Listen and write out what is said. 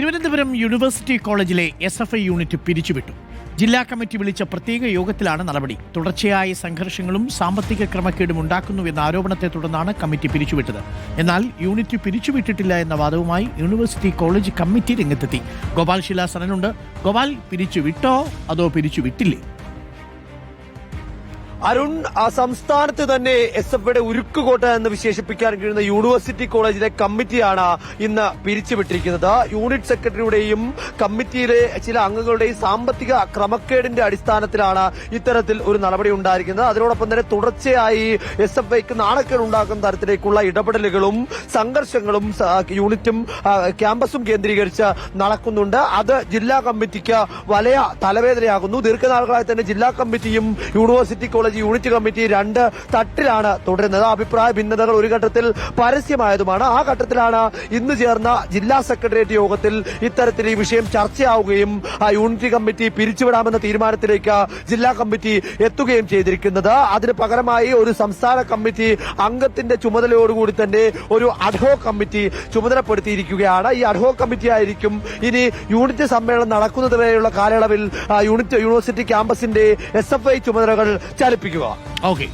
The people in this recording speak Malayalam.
തിരുവനന്തപുരം യൂണിവേഴ്സിറ്റി കോളേജിലെ എസ് എഫ് ഐ യൂണിറ്റ് പിരിച്ചുവിട്ടു. ജില്ലാ കമ്മിറ്റി വിളിച്ച പ്രത്യേക യോഗത്തിലാണ് നടപടി. തുടർച്ചയായ സംഘർഷങ്ങളും സാമ്പത്തിക ക്രമക്കേടും ഉണ്ടാക്കുന്നുവെന്ന ആരോപണത്തെ തുടർന്നാണ് കമ്മിറ്റി പിരിച്ചുവിട്ടത്. എന്നാൽ യൂണിറ്റ് പിരിച്ചുവിട്ടിട്ടില്ല എന്ന വാദവുമായി യൂണിവേഴ്സിറ്റി കോളേജ് കമ്മിറ്റി രംഗത്തെത്തി. ഗോപാൽ ശില സനനുണ്ട് ഗോപാൽ പിരിച്ചുവിട്ടോ അതോ പിരിച്ചുവിട്ടില്ലേ? അരുൺ ആ സംസ്ഥാനത്ത് തന്നെ എസ് എഫ് ഐയുടെ ഉരുക്കുകോട്ട എന്ന് വിശേഷിപ്പിക്കാൻ കഴിയുന്ന യൂണിവേഴ്സിറ്റി കോളേജിലെ കമ്മിറ്റിയാണ് ഇന്ന് പിരിച്ചുവിട്ടിരിക്കുന്നത്. യൂണിറ്റ് സെക്രട്ടറിയുടെയും കമ്മിറ്റിയിലെ ചില അംഗങ്ങളുടെയും സാമ്പത്തിക ക്രമക്കേടിന്റെ അടിസ്ഥാനത്തിലാണ് ഇത്തരത്തിൽ ഒരു നടപടി ഉണ്ടായിരിക്കുന്നത്. അതിനോടൊപ്പം തന്നെ തുടർച്ചയായി എസ് എഫ് ഐക്ക് നാണക്കേട് ഉണ്ടാക്കുന്ന തരത്തിലേക്കുള്ള ഇടപെടലുകളും സംഘർഷങ്ങളും യൂണിറ്റും ക്യാമ്പസും കേന്ദ്രീകരിച്ച് നടക്കുന്നുണ്ട്. അത് ജില്ലാ കമ്മിറ്റിക്ക് വലിയ തലവേദനയാകുന്നു. ദീർഘനാളുകളായി തന്നെ ജില്ലാ കമ്മിറ്റിയും യൂണിവേഴ്സിറ്റി കോളേജ് യൂണിറ്റ് കമ്മിറ്റി രണ്ട് തട്ടിലാണ് തുടരുന്നത്. അഭിപ്രായ ഭിന്നതകൾ ഒരു ഘട്ടത്തിൽ പരസ്യമായതുമാണ്. ആ ഘട്ടത്തിലാണ് ഇന്ന് ചേർന്ന ജില്ലാ സെക്രട്ടേറിയറ്റ് യോഗത്തിൽ ഇത്തരത്തിൽ ഈ വിഷയം ചർച്ചയാവുകയും ആ യൂണിറ്റ് കമ്മിറ്റി പിരിച്ചുവിടാമെന്ന തീരുമാനത്തിലേക്ക് ജില്ലാ കമ്മിറ്റി എത്തുകയും ചെയ്തിരിക്കുന്നത്. അതിന് പകരമായി ഒരു സംസ്ഥാന കമ്മിറ്റി അംഗത്തിന്റെ ചുമതലയോടുകൂടി തന്നെ ഒരു അഡ്ഹോ കമ്മിറ്റി ചുമതലപ്പെടുത്തിയിരിക്കുകയാണ്. ഈ അഡ്ഹോ കമ്മിറ്റി ആയിരിക്കും ഇനി യൂണിറ്റ് സമ്മേളനം നടക്കുന്നത് വരെയുള്ള കാലയളവിൽ യൂണിറ്റ് യൂണിവേഴ്സിറ്റി ക്യാമ്പസിന്റെ എസ് എഫ് ഐ ചുമതലകൾ ചലിപ്പിക്കുക ഓക്കെ